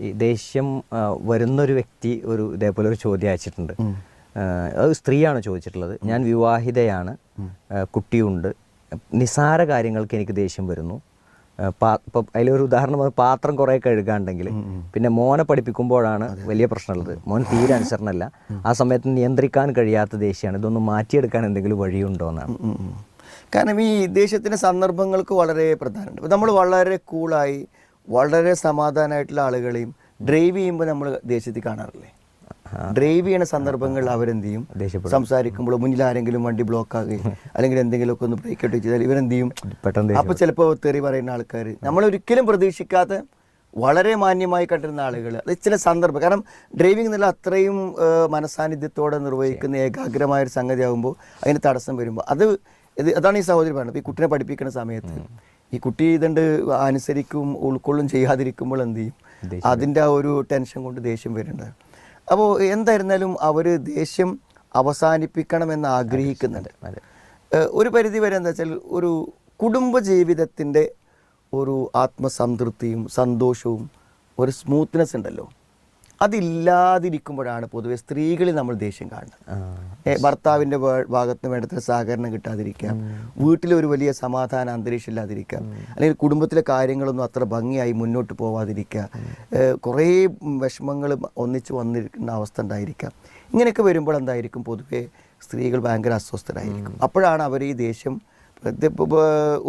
ഈ ദേഷ്യം വരുന്നൊരു വ്യക്തി ഒരു ഇതേപോലെ ഒരു ചോദ്യം അയച്ചിട്ടുണ്ട്. അത് സ്ത്രീയാണ് ചോദിച്ചിട്ടുള്ളത്. ഞാൻ വിവാഹിതയാണ്. കുട്ടിയുണ്ട്. നിസാര കാര്യങ്ങൾക്ക് എനിക്ക് ദേഷ്യം വരുന്നു. അതിലൊരു ഉദാഹരണം പാത്രം കുറേ കഴുകാണ്ടെങ്കിൽ പിന്നെ മോനെ പഠിപ്പിക്കുമ്പോഴാണ് വലിയ പ്രശ്നമുള്ളത്. മോൻ തീരെ അനുസരണമല്ല ആ സമയത്ത് നിയന്ത്രിക്കാൻ കഴിയാത്ത ദേഷ്യമാണ്. ഇതൊന്ന് മാറ്റിയെടുക്കാൻ എന്തെങ്കിലും വഴിയുണ്ടോ എന്നാണ്. കാരണം ഈ ദേഷ്യത്തിന്റെ സന്ദർഭങ്ങൾക്ക് വളരെ പ്രധാനമുണ്ട്. നമ്മൾ വളരെ കൂളായി വളരെ സമാധാനമായിട്ടുള്ള ആളുകളെയും ഡ്രൈവ് ചെയ്യുമ്പോൾ നമ്മൾ ദേശത്തിൽ കാണാറില്ലേ? ഡ്രൈവ് ചെയ്യുന്ന സന്ദർഭങ്ങളിൽ അവരെന്ത് ചെയ്യും. സംസാരിക്കുമ്പോൾ മുന്നിൽ ആരെങ്കിലും വണ്ടി ബ്ലോക്ക് ആകുകയും അല്ലെങ്കിൽ എന്തെങ്കിലുമൊക്കെ ഒന്ന് ബ്രേക്ക് ഔട്ട് ചെയ്താൽ ഇവരെന്ത് ചെയ്യും അപ്പോൾ ചിലപ്പോൾ തെറി പറയുന്ന ആൾക്കാർ നമ്മൾ ഒരിക്കലും പ്രതീക്ഷിക്കാത്ത വളരെ മാന്യമായി കണ്ടിരുന്ന ആളുകൾ അത് ചില സന്ദർഭം. കാരണം ഡ്രൈവിംഗ് എന്നുള്ള അത്രയും മനസാന്നിധ്യത്തോടെ നിർവഹിക്കുന്ന ഏകാഗ്രമായ ഒരു സംഗതി ആകുമ്പോൾ അതിന് തടസ്സം വരുമ്പോൾ അത് അതാണ് ഈ സഹോദരി പറയുന്നത്. ഈ കുട്ടിനെ പഠിപ്പിക്കുന്ന സമയത്ത് ഈ കുട്ടി ഇതുണ്ട് അനുസരിക്കും ഉൾക്കൊള്ളും ചെയ്യാതിരിക്കുമ്പോൾ എന്ത് ചെയ്യും? അതിന്റെ ആ ഒരു ടെൻഷൻ കൊണ്ട് ദേഷ്യം വരുന്നുണ്ട്. അപ്പോൾ എന്തായിരുന്നാലും അവർ ദേഷ്യം അവസാനിപ്പിക്കണമെന്ന് ആഗ്രഹിക്കുന്നുണ്ട്. ഒരു പരിധി വരെ എന്താ വെച്ചാൽ ഒരു കുടുംബ ജീവിതത്തിന്റെ ഒരു ആത്മസംതൃപ്തിയും സന്തോഷവും ഒരു സ്മൂത്ത്നെസ് ഉണ്ടല്ലോ. അതില്ലാതിരിക്കുമ്പോഴാണ് പൊതുവെ സ്ത്രീകളിൽ നമ്മൾ ദേഷ്യം കാണുന്നത്. ഭർത്താവിന്റെ ഭാഗത്ത് വേണ്ടത്ര സഹകരണം കിട്ടാതിരിക്കാം വീട്ടിലൊരു വലിയ സമാധാന അന്തരീക്ഷം ഇല്ലാതിരിക്കാം അല്ലെങ്കിൽ കുടുംബത്തിലെ കാര്യങ്ങളൊന്നും അത്ര ഭംഗിയായി മുന്നോട്ട് പോവാതിരിക്കുക കുറേ വിഷമങ്ങൾ ഒന്നിച്ച് വന്നിരിക്കുന്ന അവസ്ഥ ഉണ്ടായിരിക്കാം. ഇങ്ങനെയൊക്കെ വരുമ്പോൾ എന്തായിരിക്കും? പൊതുവെ സ്ത്രീകൾ ഭയങ്കര അസ്വസ്ഥരായിരിക്കും. അപ്പോഴാണ് അവർ ഈ ദേഷ്യം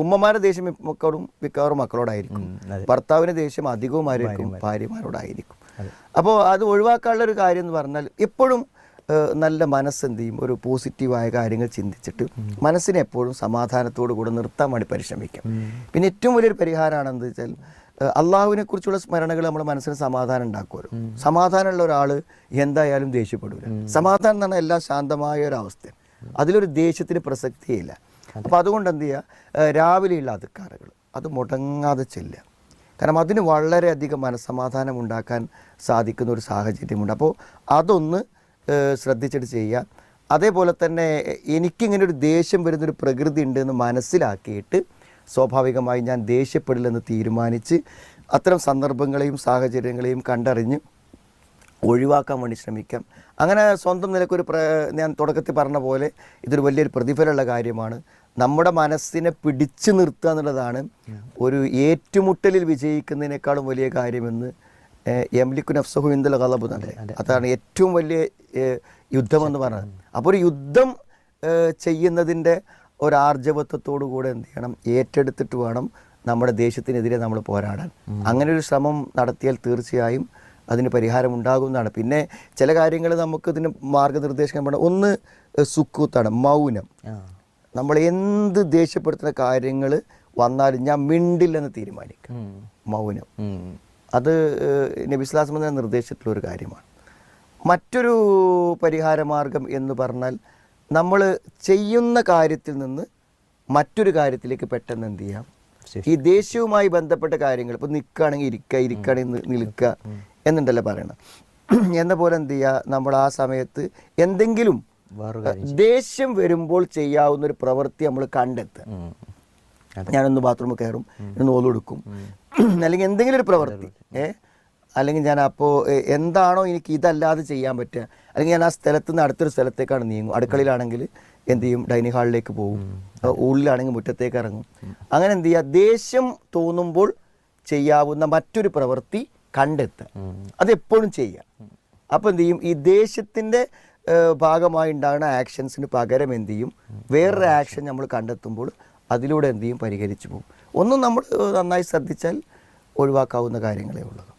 ഉമ്മമാരുടെ ദേഷ്യം മക്കളും മിക്കവാറും മക്കളോടായിരിക്കും. ഭർത്താവിന് ദേഷ്യം അധികവും ആയിരിക്കും ഭാര്യമാരോടായിരിക്കും. അപ്പോൾ അത് ഒഴിവാക്കാനുള്ള ഒരു കാര്യം എന്ന് പറഞ്ഞാൽ എപ്പോഴും നല്ല മനസ്സെന്ത് ചെയ്യും? ഒരു പോസിറ്റീവായ കാര്യങ്ങൾ ചിന്തിച്ചിട്ട് മനസ്സിനെ എപ്പോഴും സമാധാനത്തോടു കൂടെ നിർത്താൻ വേണ്ടി പരിശ്രമിക്കാം. പിന്നെ ഏറ്റവും വലിയൊരു പരിഹാരമാണ് എന്താ വെച്ചാൽ അള്ളാഹുവിനെ കുറിച്ചുള്ള സ്മരണകൾ നമ്മുടെ മനസ്സിന് സമാധാനം ഉണ്ടാക്കുമല്ലോ സമാധാനമുള്ള ഒരാൾ എന്തായാലും ദേഷ്യപ്പെടില്ല സമാധാനം എന്നാണ് എല്ലാം ശാന്തമായ ഒരു അവസ്ഥ. അതിലൊരു ദേഷ്യത്തിന് പ്രസക്തിയില്ല. അപ്പോൾ അതുകൊണ്ട് എന്ത് ചെയ്യുക? രാവിലെയുള്ള അതുക്കാറുകൾ അത് മുടങ്ങാതെ ചെല്ലുക. കാരണം അതിന് വളരെയധികം മനസ്സമാധാനം ഉണ്ടാക്കാൻ സാധിക്കുന്ന ഒരു സാഹചര്യമുണ്ട്. അപ്പോൾ അതൊന്ന് ശ്രദ്ധിച്ചിട്ട് ചെയ്യുക. അതേപോലെ തന്നെ എനിക്കിങ്ങനെ ഒരു ദേഷ്യം വരുന്നൊരു പ്രകൃതി ഉണ്ട് എന്ന് മനസ്സിലാക്കിയിട്ട് സ്വാഭാവികമായി ഞാൻ ദേഷ്യപ്പെടില്ലെന്ന് തീരുമാനിച്ച് അത്തരം സന്ദർഭങ്ങളെയും സാഹചര്യങ്ങളെയും കണ്ടറിഞ്ഞ് ഒഴിവാക്കാൻ വേണ്ടി ശ്രമിക്കാം. അങ്ങനെ സ്വന്തം നിലക്കൊരു പ്ര ഞാൻ തുടക്കത്തിൽ പറഞ്ഞ പോലെ ഇതൊരു വലിയൊരു പ്രതിഫലമുള്ള കാര്യമാണ്. നമ്മുടെ മനസ്സിനെ പിടിച്ചു നിർത്തുക എന്നുള്ളതാണ് ഒരു ഏറ്റുമുട്ടലിൽ വിജയിക്കുന്നതിനേക്കാളും വലിയ കാര്യമെന്ന് എംലിക്കു നഫ്സഹു ഇന്ദൽ കളബ് എന്നല്ലേ അതാണ് ഏറ്റവും വലിയ യുദ്ധമെന്ന് പറയുന്നത് അപ്പോൾ ഒരു യുദ്ധം ചെയ്യുന്നതിന്റെ ഒരു ആർജവത്വത്തോടു കൂടെ എന്ത് ചെയ്യണം? ഏറ്റെടുത്തിട്ട് വേണം നമ്മുടെ ദേശത്തിനെതിരെ നമ്മൾ പോരാടാൻ. അങ്ങനെ ഒരു ശ്രമം നടത്തിയാൽ തീർച്ചയായും അതിന് പരിഹാരം ഉണ്ടാകുന്നതാണ്. പിന്നെ ചില കാര്യങ്ങൾ നമുക്ക് ഇതിന് മാർഗനിർദ്ദേശം വേണം ഒന്ന് സുക്കൂത്താണ് മൗനം. നമ്മൾ എന്ത് ദേഷ്യപ്പെടുത്തുന്ന കാര്യങ്ങൾ വന്നാലും ഞാൻ മിണ്ടില്ലെന്ന് തീരുമാനിക്കും. മൗനം. അത് നബിസ്ലാസ്മെന്ന നബി സ്ലാസ്മ നിർദ്ദേശിച്ചിട്ടുള്ള ഒരു കാര്യമാണ്. മറ്റൊരു പരിഹാര മാർഗം എന്ന് പറഞ്ഞാൽ നമ്മൾ ചെയ്യുന്ന കാര്യത്തിൽ നിന്ന് മറ്റൊരു കാര്യത്തിലേക്ക് പെട്ടെന്ന് എന്ത് ചെയ്യാം? ഈ ദേഷ്യവുമായി ബന്ധപ്പെട്ട കാര്യങ്ങൾ ഇപ്പോൾ നിൽക്കുകയാണെങ്കിൽ ഇരിക്കുക ഇരിക്കുകയാണെങ്കിൽ നിൽക്കുക. എന്നുണ്ടല്ലോ പറയണം എന്ന പോലെ എന്ത് ചെയ്യുക നമ്മൾ ആ സമയത്ത് എന്തെങ്കിലും ദേഷ്യം വരുമ്പോൾ ചെയ്യാവുന്ന ഒരു പ്രവൃത്തി നമ്മൾ കണ്ടെത്തുക. ഞാനൊന്ന് ബാത്റൂമിൽ കയറും ഒന്ന് ഓലെടുക്കും അല്ലെങ്കിൽ എന്തെങ്കിലും ഒരു പ്രവൃത്തി. ഏ? അല്ലെങ്കിൽ ഞാൻ അപ്പോൾ എന്താണോ എനിക്ക് ഇതല്ലാതെ ചെയ്യാൻ പറ്റുക. അല്ലെങ്കിൽ ഞാൻ ആ സ്ഥലത്ത് നിന്ന് അടുത്തൊരു സ്ഥലത്തേക്കാണ് നീങ്ങും അടുക്കളയിലാണെങ്കിൽ എന്ത് ചെയ്യും? ഡൈനിങ് ഹാളിലേക്ക് പോകും. ഉള്ളിലാണെങ്കിൽ മുറ്റത്തേക്ക് ഇറങ്ങും. അങ്ങനെ എന്ത് ചെയ്യുക ദേഷ്യം തോന്നുമ്പോൾ ചെയ്യാവുന്ന മറ്റൊരു പ്രവൃത്തി കണ്ടെത്തുക. അതെപ്പോഴും ചെയ്യുക. അപ്പോൾ എന്ത് ചെയ്യും? ഈ ദേഷ്യത്തിന്റെ ഭാഗമായി ഉണ്ടാകുന്ന ആക്ഷൻസിന് പകരം എന്ത് ചെയ്യും? വേറൊരു ആക്ഷൻ. നമ്മൾ കണ്ടെത്തുമ്പോൾ അതിലൂടെ എന്ത് ചെയ്യും? പരിഹരിച്ചു പോകും. ഒന്നും നമ്മൾ നന്നായി ശ്രദ്ധിച്ചാൽ ഒഴിവാക്കാവുന്ന കാര്യങ്ങളേ ഉള്ളൂ.